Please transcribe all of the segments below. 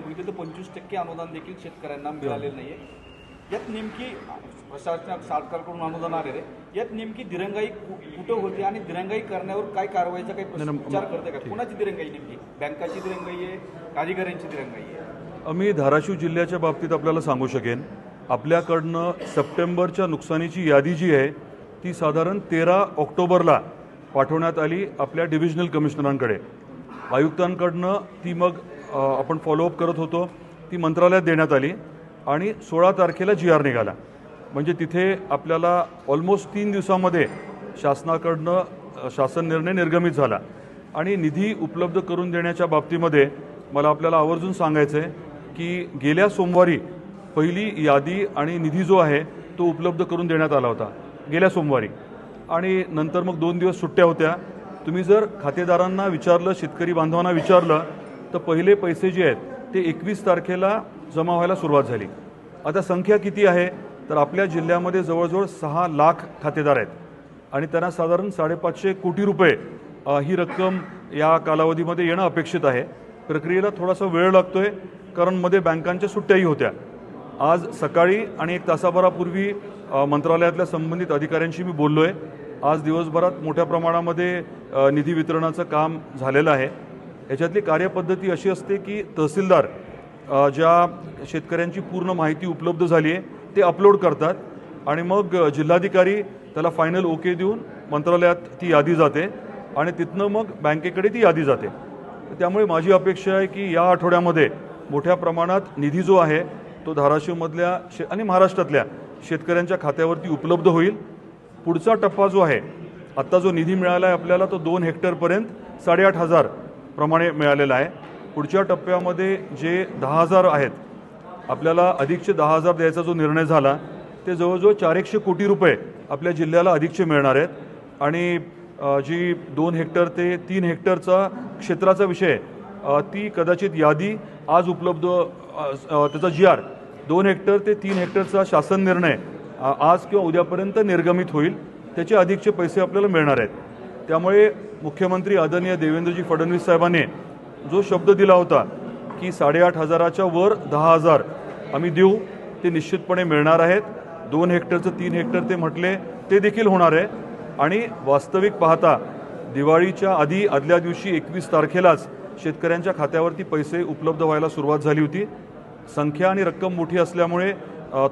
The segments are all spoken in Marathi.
जर बघितलं तर पंचवीस टक्के अनुदान देखील शेतकऱ्यांना मिळालेलं नाहीये. यात नेमकी प्रशासनात सरकारकडून अनुदान आलेलं आहे. यात नेमकी दिरंगाई कुठं होते आणि दिरंगाई करण्यावर काय कारवाईचा काही विचार करते का? कुणाची दिरंगाई नेमकी? बँकाची दिरंगाई आहे का अधिकाऱ्यांची दिरंगाई आहे? मी धाराशिव जिल्ह्याच्या बाबतीत आपल्याला सांगू शकेन आपल्याकडनं सप्टेंबरच्या नुकसानीची यादी जी आहे ती साधारण तेरा ऑक्टोबरला पाठवण्यात आली आपल्या डिव्हिजनल कमिशनरांकडे. आयुक्तांकडनं ती मग आपण फॉलोअप करत होतो. ती मंत्रालयात देण्यात आली आणि सोळा तारखेला जी आर निघाला. म्हणजे तिथे आपल्याला ऑलमोस्ट तीन दिवसामध्ये शासनाकडनं शासन निर्णय निर्गमित झाला. आणि निधी उपलब्ध करून देण्याच्या बाबतीमध्ये मला आपल्याला आवर्जून सांगायचं आहे की गेल्या सोमवारी पहिली यादी आणि निधी जो आहे तो उपलब्ध करून देण्यात आला होता. गेल्या सोमवारी. आणि नंतर मग दोन दिवस सुट्ट्या होत्या. तुम्ही जर खातेदारांना विचारलं शेतकरी बांधवांना विचारलं तर पहिले पैसे जे आहेत ते एकवीस तारखेला जमा व्हायला सुरुवात झाली. आता संख्या किती आहे? तर आपल्या जिल्ह्यामध्ये जवळजवळ सहा लाख खातेदार आहेत. आणि त्यांना साधारण साडेपाचशे कोटी रुपये ही रक्कम या कालावधीमध्ये येणं अपेक्षित आहे. प्रक्रियेला थोडासा वेळ लागतोय कारण मध्ये बँकांच्या सुट्ट्याही होत्या. आज सकाळी आणि एक तासाभरापूर्वी मंत्रालयातल्या संबंधित अधिकाऱ्यांशी मी बोललो आहे आज दिवसभरात मोठ्या प्रमाणामध्ये निधी वितरणाचं काम झालेलं आहे. याच्यातली कार्यपद्धती अशी असते की तहसीलदार ज्या शेतकऱ्यांची पूर्ण माहिती उपलब्ध झाली आहे ते अपलोड करतात आणि मग जिल्हाधिकारी त्याला फायनल ओके देऊन मंत्रालयात ती यादी जाते आणि तिथनं मग बँकेकडे ती यादी जाते. त्यामुळे माझी अपेक्षा आहे की या आठवड्यामध्ये मोठ्या प्रमाणात निधी जो आहे तो धाराशिवमधल्या शे आणि महाराष्ट्रातल्या शेतकऱ्यांच्या खात्यावरती उपलब्ध होईल. पुढचा टप्पा जो आहे आत्ता जो निधी मिळाला आहे आपल्याला तो दोन हेक्टरपर्यंत साडेआठ हजार प्रमाणे मिळालेला आहे. पुढच्या टप्प्यामध्ये जे दहा हजार आहेत आपल्याला अधिकचे दहा हजार द्यायचा जो निर्णय झाला ते जवळजवळ चार एकशे कोटी रुपये आपल्या जिल्ह्याला अधिकचे मिळणार आहेत. आणि जी दोन हेक्टर ते तीन हेक्टरचा क्षेत्राचा विषय ती कदाचित यादी आज उपलब्ध त्याचा जी आर दोन हेक्टर ते तीन हेक्टरचा शासन निर्णय आज किंवा उद्यापर्यंत निर्गमित होईल. त्याचे अधिकचे पैसे आपल्याला मिळणार आहेत. त्यामुळे मुख्यमंत्री आदरणीय देवेंद्रजी फडणवीस साहेबांनी जो शब्द दिला होता की साडेआठ हजाराच्या वर दहा हजार आम्ही देऊ ते निश्चितपणे मिळणार आहेत. दोन हेक्टरचं तीन हेक्टर ते म्हटले ते देखील होणार आहे. आणि वास्तविक पाहता दिवाळीच्या आधी आदल्या दिवशी एकवीस तारखेलाच शेतकऱ्यांच्या खात्यावरती पैसे उपलब्ध व्हायला सुरुवात झाली होती. संख्या आणि रक्कम मोठी असल्यामुळे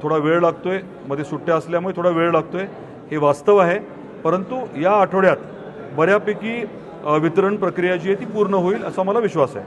थोडा वेळ लागतोय. मध्ये सुट्ट्या असल्यामुळे थोडा वेळ लागतोय. हे वास्तव आहे. परंतु या आठवड्यात बऱ्यापैकी वितरण प्रक्रिया जी आहे ती पूर्ण होईल असा मला विश्वास आहे.